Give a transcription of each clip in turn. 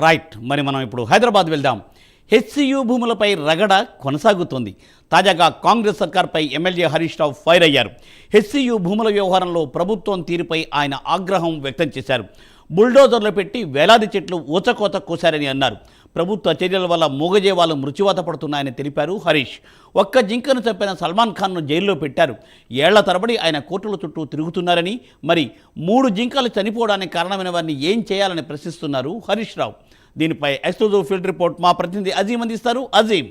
Right. మరి మనం ఇప్పుడు హైదరాబాద్ వెళ్దాం. హెచ్సియు భూములపై రగడ కొనసాగుతోంది. తాజాగా కాంగ్రెస్ సర్కార్పై ఎమ్మెల్యే హరీష్ రావు ఫైర్ అయ్యారు. హెచ్సియు భూముల వ్యవహారంలో ప్రభుత్వం తీరుపై ఆయన ఆగ్రహం వ్యక్తం చేశారు. బుల్డోజర్లు పెట్టి వేలాది చెట్లు ఊచకోత కోశారని అన్నారు. ప్రభుత్వ చర్యల వల్ల మూగజేవాలు మృత్యువాత పడుతున్నాయని తెలిపారు హరీష్. ఒక్క జింకను చంపిన సల్మాన్ ఖాన్ను జైల్లో పెట్టారు. ఏళ్ళ తరబడి ఆయన కోర్టుల చుట్టూ తిరుగుతున్నారని మరి మూడు జింకలు చనిపోవడానికి కారణమైన వారిని ఏం చేయాలని ప్రశ్నిస్తున్నారు హరీష్ రావు. దీనిపై ఎక్స్క్లూజివ్ ఫీల్డ్ రిపోర్ట్ మా ప్రతినిధి అజీం అందిస్తారు. అజీం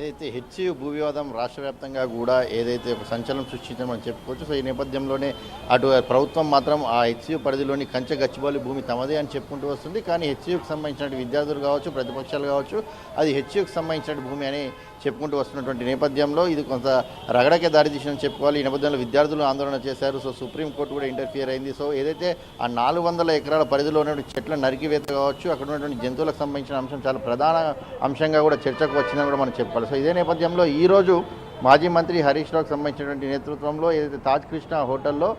ఏదైతే హెచ్యు భూ వివాదం రాష్ట్ర వ్యాప్తంగా కూడా ఏదైతే ఒక సంచలనం సృష్టించిందో మనం చెప్పుకోవచ్చు సో ఈ నేపథ్యంలోనే అటు ప్రభుత్వం మాత్రం ఆ హెచ్యు పరిధిలోని కంచె గచ్చిబౌలి భూమి తమదే అని చెప్పుకుంటూ వస్తుంది. కానీ హెచ్యుకి సంబంధించిన విద్యార్థులు కావచ్చు ప్రతిపక్షాలు కావచ్చు అది హెచ్యుకి సంబంధించిన భూమి అని చెప్పుకుంటూ వస్తున్నటువంటి నేపథ్యంలో ఇది కొంత రగడకే దారితీసిందని చెప్పుకోవాలి. ఈ నేపథ్యంలో విద్యార్థులు ఆందోళన చేశారు. సో సుప్రీంకోర్టు కూడా ఇంటర్ఫియర్ అయింది. సో ఏదైతే ఆ నాలుగు వందల ఎకరాల పరిధిలో ఉన్నటువంటి చెట్ల నరికివేత కావచ్చు అక్కడ ఉన్నటువంటి జంతువులకు సంబంధించిన అంశం చాలా ప్రధాన అంశంగా కూడా చర్చకు వచ్చిందని కూడా మనం చెప్పుకోవాలి సో ఇదే నేపథ్యంలో ఈరోజు మాజీ మంత్రి హరీష్ రావుకి సంబంధించినటువంటి నేతృత్వంలో ఏదైతే తాజ్ కృష్ణ హోటల్లో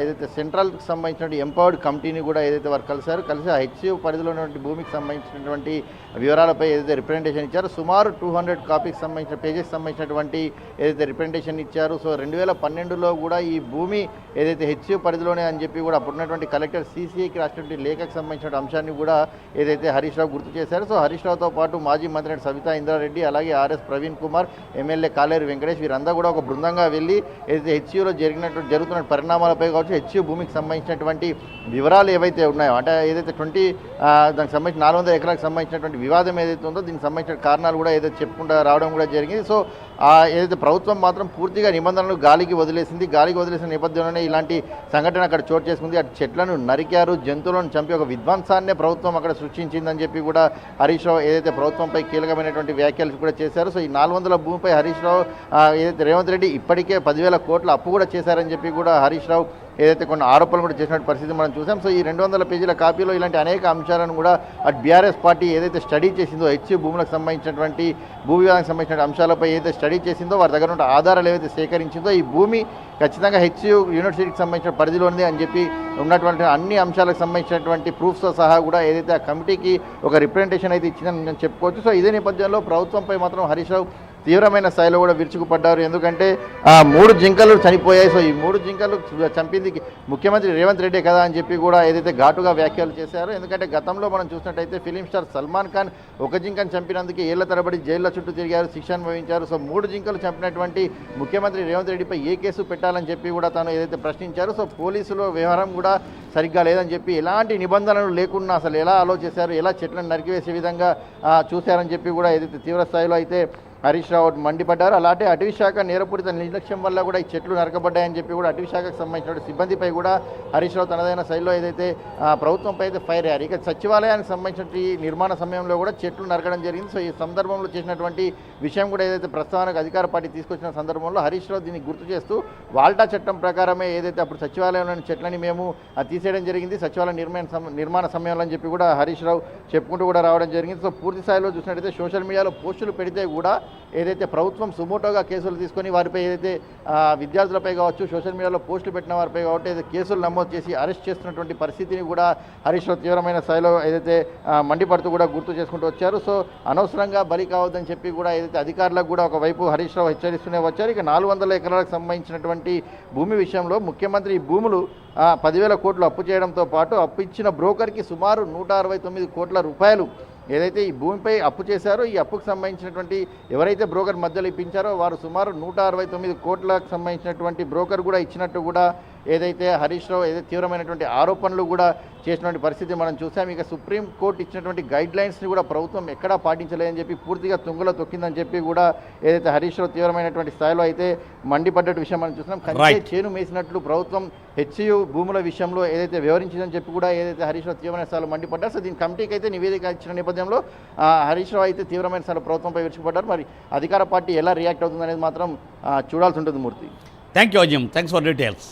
ఏదైతే సెంట్రల్కి సంబంధించినటువంటి ఎంపవర్డ్ కమిటీని కూడా ఏదైతే వారు కలిశారు కలిసి ఆ హెచ్సియు పరిధిలో ఉన్నటువంటి భూమికి సంబంధించినటువంటి వివరాలపై ఏదైతే రిప్రజెంటేషన్ ఇచ్చారో సుమారు టూ హండ్రెడ్ కాపీకి సంబంధించిన పేజెస్ సంబంధించినటువంటి ఏదైతే రిప్రజెంటేషన్ ఇచ్చారు సో రెండు వేల పన్నెండులో కూడా ఈ భూమి ఏదైతే హెచ్సియు పరిధిలోనే అని చెప్పి కూడా అప్పుడున్నటువంటి కలెక్టర్ సీసీఐకి రాసినటువంటి లేఖకు సంబంధించిన అంశాన్ని కూడా ఏదైతే హరీష్ రావు గుర్తు చేశారు సో హరీష్ రావుతో పాటు మాజీ మంత్రి సవితా ఇంద్రారెడ్డి అలాగే ఆర్ఎస్ ప్రవీణ్ కుమార్ ఎమ్మెల్యే కాలేరు వెంకటేష్ వీరందరూ కూడా ఒక బృందంగా వెళ్ళి ఏదైతే హెచ్సియూలో జరిగినటువంటి జరుగుతున్న పరిణామాలపై కావచ్చు హెచ్ భూమికి సంబంధించినటువంటి వివరాలు ఏవైతే ఉన్నాయో అంటే ఏదైతే ట్వంటీ దానికి సంబంధించిన నాలుగు వందల ఎకరాలకు సంబంధించినటువంటి వివాదం ఏదైతే ఉందో దీనికి సంబంధించిన కారణాలు కూడా ఏదైతే చెప్పుకుంటూ రావడం కూడా జరిగింది. సో ఏదైతే ప్రభుత్వం మాత్రం పూర్తిగా నిబంధనలు గాలికి వదిలేసింది గాలికి వదిలేసిన నేపథ్యంలోనే ఇలాంటి సంఘటన అక్కడ చోటు చేసుకుంది. అటు చెట్లను నరికారు జంతువులను చంపి ఒక విధ్వంసాన్నే ప్రభుత్వం అక్కడ సృష్టించిందని చెప్పి కూడా హరీష్ రావు ఏదైతే ప్రభుత్వంపై కీలకమైనటువంటి వ్యాఖ్యలు కూడా చేశారు సో ఈ నాలుగు వందల భూమిపై హరీష్ రావు ఏదైతే రేవంత్ రెడ్డి ఇప్పటికే పదివేల కోట్ల అప్పు కూడా చేశారని చెప్పి కూడా హరీష్ రావు ఏదైతే కొన్ని ఆరోపణలు కూడా చేసినట్టు పరిస్థితి మనం చూసాం. సో ఈ రెండు వందల పేజీల కాపీలో ఇలాంటి అనేక అంశాలను కూడా అటు బీఆర్ఎస్ పార్టీ ఏదైతే స్టడీ చేసిందో హెచ్యూ భూములకు సంబంధించినటువంటి భూ వివాదానికి సంబంధించిన అంశాలపై ఏదైతే స్టడీ చేసిందో వారి దగ్గర ఉన్న ఆధారాలు ఏవైతే సేకరించిందో ఈ భూమి ఖచ్చితంగా హెచ్యూ యూనివర్సిటీకి సంబంధించిన పరిధిలో ఉంది అని చెప్పి ఉన్నటువంటి అన్ని అంశాలకు సంబంధించినటువంటి ప్రూఫ్స్తో సహా కూడా ఏదైతే ఆ కమిటీకి ఒక రిప్రజెంటేషన్ అయితే ఇచ్చిందని నేను చెప్పుకోవచ్చు. సో ఇదే నేపథ్యంలో ప్రభుత్వంపై మాత్రం హరీష్ రావు తీవ్రమైన స్థాయిలో కూడా విరుచుకుపడ్డారు. ఎందుకంటే ఆ మూడు జింకలు చనిపోయాయి. సో ఈ మూడు జింకలు చంపింది ముఖ్యమంత్రి రేవంత్ రెడ్డి కదా అని చెప్పి కూడా ఏదైతే ఘాటుగా వ్యాఖ్యలు చేశారో ఎందుకంటే గతంలో మనం చూసినట్టయితే ఫిలిం స్టార్ సల్మాన్ ఖాన్ ఒక జింకను చంపినందుకు ఏళ్ళ తరబడి జైల్లో చుట్టూ తిరిగారు శిక్ష అనుభవించారు సో మూడు జింకలు చంపినటువంటి ముఖ్యమంత్రి రేవంత్ రెడ్డిపై ఏ కేసు పెట్టాలని చెప్పి కూడా తాను ఏదైతే ప్రశ్నించారో సో పోలీసులు వ్యవహారం కూడా సరిగ్గా లేదని చెప్పి ఎలాంటి నిబంధనలు లేకుండా అసలు ఎలా ఆలోచించారు ఎలా చెట్లను నరికివేసే విధంగా చూశారని చెప్పి కూడా ఏదైతే తీవ్ర స్థాయిలో అయితే హరీష్ రావు మండిపడ్డారు. అలాంటి అటవీశాఖ నేరపూరిత నిర్లక్ష్యం వల్ల కూడా ఈ చెట్లు నరకబడ్డాయని చెప్పి కూడా అటవీశాఖకు సంబంధించిన సిబ్బందిపై కూడా హరీష్ రావు తనదైన శైలిలో ఏదైతే ప్రభుత్వంపై అయితే ఫైర్ అయ్యారు. ఇక సచివాలయానికి సంబంధించిన ఈ నిర్మాణ సమయంలో కూడా చెట్లు నరకడం జరిగింది. సో ఈ సందర్భంలో చేసినటువంటి విషయం కూడా ఏదైతే ప్రస్తావనకు అధికార పార్టీ తీసుకొచ్చిన సందర్భంలో హరీష్ రావు దీన్ని గుర్తు చేస్తూ వాల్టా చట్టం ప్రకారమే ఏదైతే అప్పుడు సచివాలయంలోని చెట్లని మేము తీసేయడం జరిగింది. సచివాలయ నిర్మాణ నిర్మాణ సమయంలో అని చెప్పి కూడా హరీష్ రావు చెప్పుకుంటూ కూడా రావడం జరిగింది. సో పూర్తి స్థాయిలో చూసినట్టయితే సోషల్ మీడియాలో పోస్టులు పెడితే కూడా ఏదైతే ప్రభుత్వం సుమోటోగా కేసులు తీసుకొని వారిపై ఏదైతే విద్యార్థులపై కావచ్చు సోషల్ మీడియాలో పోస్టులు పెట్టిన వారిపై కావచ్చు ఏదైతే కేసులు నమోదు చేసి అరెస్ట్ చేస్తున్నటువంటి పరిస్థితిని కూడా హరీష్ రావు తీవ్రమైన స్థాయిలో ఏదైతే మండిపడుతూ కూడా గుర్తు చేసుకుంటూ వచ్చారు. సో అనవసరంగా బలి కావద్దని చెప్పి కూడా ఏదైతే అధికారులకు కూడా ఒకవైపు హరీష్ రావు హెచ్చరిస్తూనే వచ్చారు. ఇక నాలుగు వందల ఎకరాలకు సంబంధించినటువంటి భూమి విషయంలో ముఖ్యమంత్రి ఈ భూములు పదివేల కోట్లు అప్పు చేయడంతో పాటు అప్పు ఇచ్చిన బ్రోకర్కి సుమారు నూట అరవై తొమ్మిది కోట్ల రూపాయలు ఏదైతే ఈ భూమిపై అప్పు చేశారో ఈ అప్పుకు సంబంధించినటువంటి ఎవరైతే బ్రోకర్ మధ్యలో ఇప్పించారో వారు సుమారు నూట అరవై తొమ్మిది కోట్లకు సంబంధించినటువంటి బ్రోకర్ కూడా ఇచ్చినట్టు కూడా ఏదైతే హరీష్ రావు ఏదైతే తీవ్రమైనటువంటి ఆరోపణలు కూడా చేసినటువంటి పరిస్థితి మనం చూసాం ఇక సుప్రీం కోర్టు ఇచ్చినటువంటి గైడ్ లైన్స్ని కూడా ప్రభుత్వం ఎక్కడా పాటించలేదని చెప్పి పూర్తిగా తుంగలో తొక్కిందని చెప్పి కూడా ఏదైతే హరీష్ రావు తీవ్రమైనటువంటి స్థాయిలో అయితే మండిపడ్డట్టు విషయం మనం చూస్తున్నాం. కంటే. చేను మేసినట్లు ప్రభుత్వం హెచ్యు భూముల విషయంలో ఏదైతే వివరించిందని చెప్పి కూడా ఏదైతే హరీష్ రావు తీవ్రమైన స్థాయిలో మండిపడ్డారు సో దీని కమిటీకి అయితే నివేదిక ఇచ్చిన నేపథ్యంలో హరీష్ రావు అయితే తీవ్రమైన స్థాయిలో ప్రభుత్వంపై విరుచుకుపడ్డారు. మరి అధికార పార్టీ ఎలా రియాక్ట్ అవుతుంది అనేది మాత్రం చూడాల్సి ఉంటుంది Murthy. Thank you Azeem thanks for details